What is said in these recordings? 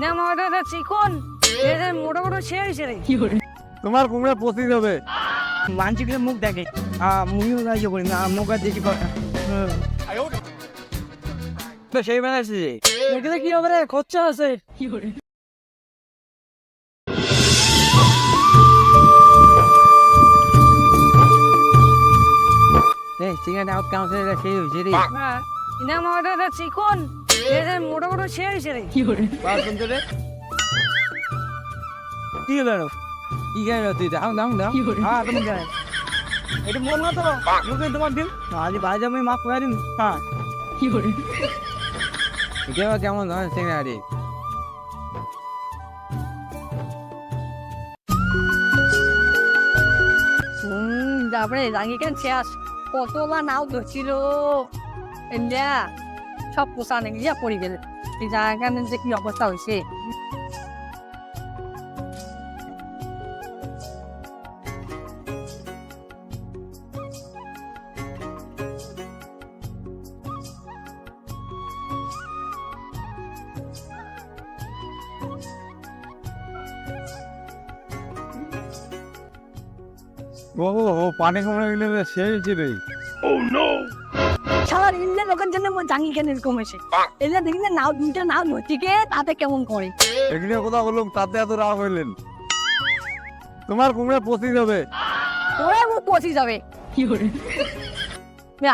না মাথাটা চিকন। এদের মোটা মোটা ছেড়ে ছেড়ে তোমার কুমড়া পচিস হবে। মানচিকের মুখ দেখে। মুখও রাজ্য করি না মুখ আর দেখি তো সেই বেলা দেখলে কি হবে রে? খরচা আছে। এই সিগারেট আউট কাউন্সিল সেই হয়েছে রে। হ্যাঁ না চিকন। মোটা মোটা কি গেল কি গেল তুই দাও। দাও দাও হ্যাঁ তুমি জানেন এটা মন না তো? মুখে তোমার দিন আজ বাজে আমি মাফ করে দিন হ্যাঁ। এটা কেমন তারপরে রাঙি কেন শেষ। কতবার নাও ধরছিল। সব পোষানে গিয়ে পড়ে গেলে। এই জায়গাখানে যে কি অবস্থা হয়েছে? ও ও পানি কমে গেলে সেই হয়েছে রে। সারা ইন্ডিয়া লোকের জন্য আমার জাঙ্গি কেন এরকম হয়েছে। এগুলো দেখলে নাও দুইটা নাও নটিকে তাতে কেমন করে? এখানে কথা বললাম তাতে এত রাগ হইলেন। তোমার কুমড়া পচিস হবে ওরা মুখ পচি যাবে। কি করে?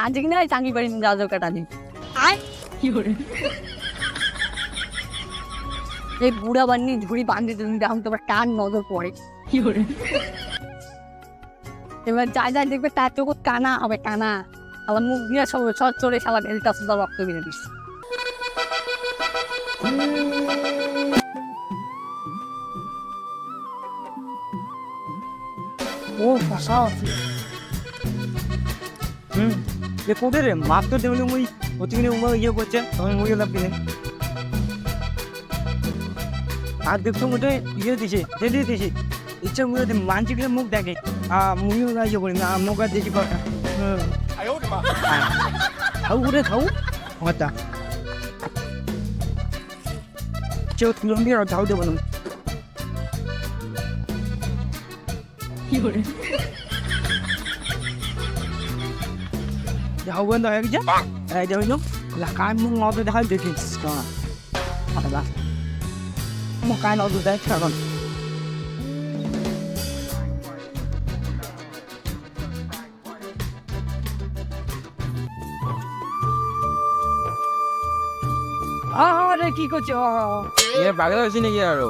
আজ কিনা চাঙ্গি পারি যা যাও কাটা আয়। কি করে? এই বুড়া বান্নি ঝুড়ি বান্ধে তুমি দেখুন তোমার টান নজর পড়ে। কি করে? এবার যা যা দেখবে তার চোখ কানা হবে কানা আবার মুখ দিয়ে সব ও ভাষা হুম কোথায় মাছ তো দেবলে মুই। উমা ইয়ে করছে, তখন মুই লাভ কিনে। আর দেখছ মুটে ইয়ে দিছে দিয়ে দিছে। ইচ্ছা মুই মানচিকের মুখ দেখে, আ, মুইও ইয়ে করি না মুখ আর দেখি কথা। 봐. 가우 그래 가우. 맞다. 저 등장비랑 다우 되면 이거래. Jauh kan dah kerja? Eh jauh nyok. Lah kamu ngotot dah jadi sekarang. Apa lah? Mau kain aku dah sekarang. আরে কি করছ? এ বাগদা হয়েছি নাকি আরও?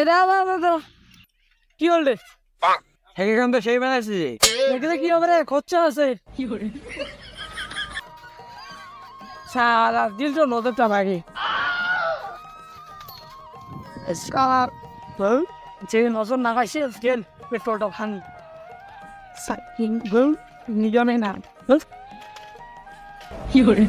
এটা কি হলে সেখান তো সেই বানাইছি দেখলে কি হবে রে? খরচা আছে। সারা দিল তো নজরটা ভাগে স্কার যে নজর নাগাইছে তেল পেট্রোলটা ভাঙি। সাইকিং গল নিজনে না কি করে